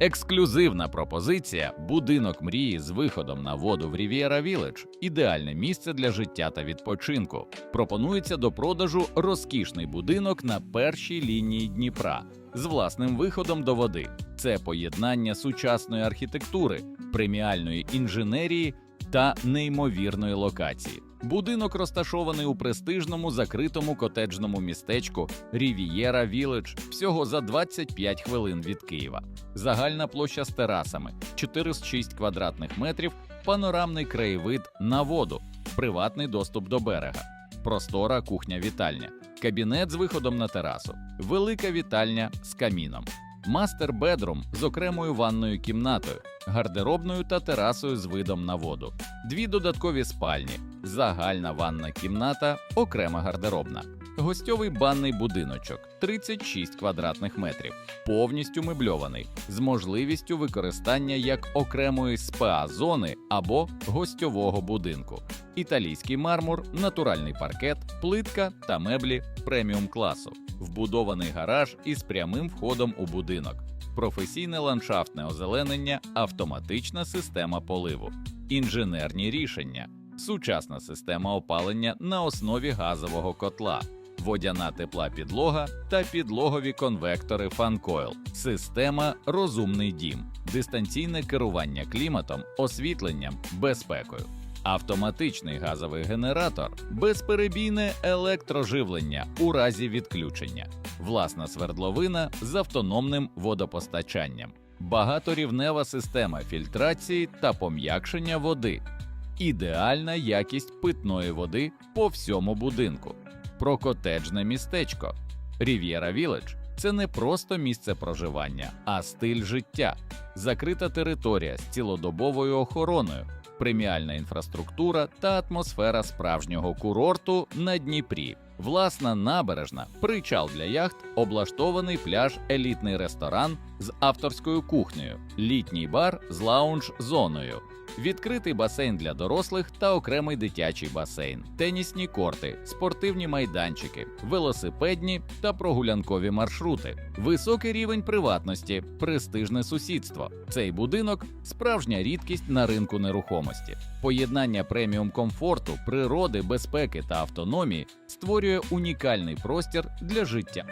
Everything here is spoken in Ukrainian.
Ексклюзивна пропозиція будинок мрії з виходом на воду в Рів'єра Віледж ідеальне місце для життя та відпочинку. Пропонується до продажу розкішний будинок на першій лінії Дніпра з власним виходом до води. Це поєднання сучасної архітектури, преміальної інженерії та неймовірної локації. Будинок розташований у престижному закритому котеджному містечку Рівієра Віледж всього за 25 хвилин від Києва. Загальна площа з терасами 406 квадратних метрів, панорамний краєвид на воду, приватний доступ до берега, простора кухня-вітальня, кабінет з виходом на терасу, велика вітальня з каміном, мастер-бедрум з окремою ванною кімнатою, гардеробною та терасою з видом на воду, дві додаткові спальні, загальна ванна кімната, окрема гардеробна, гостьовий банний будиночок 36 квадратних метрів, повністю мебльований, з можливістю використання як окремої спа-зони або гостьового будинку, італійський мармур, натуральний паркет, плитка та меблі преміум класу, вбудований гараж із прямим входом у будинок, професійне ландшафтне озеленення, автоматична система поливу, інженерні рішення, сучасна система опалення на основі газового котла. Водяна тепла підлога та підлогові конвектори FunCoil, система Розумний дім, дистанційне керування кліматом, освітленням, безпекою, автоматичний газовий генератор, безперебійне електроживлення у разі відключення, власна свердловина з автономним водопостачанням, багаторівнева система фільтрації та пом'якшення води, ідеальна якість питної води по всьому будинку. Про котеджне містечко. Рів'єра Віледж це не просто місце проживання, а стиль життя, закрита територія з цілодобовою охороною, преміальна інфраструктура та атмосфера справжнього курорту на Дніпрі. Власна набережна, причал для яхт, облаштований пляж, елітний ресторан з авторською кухнею, літній бар з лаунж-зоною, відкритий басейн для дорослих та окремий дитячий басейн, тенісні корти, спортивні майданчики, велосипедні та прогулянкові маршрути, високий рівень приватності, престижне сусідство. Цей будинок справжня рідкість на ринку нерухомості. Поєднання преміум комфорту, природи, безпеки та автономії створює унікальний простір для життя.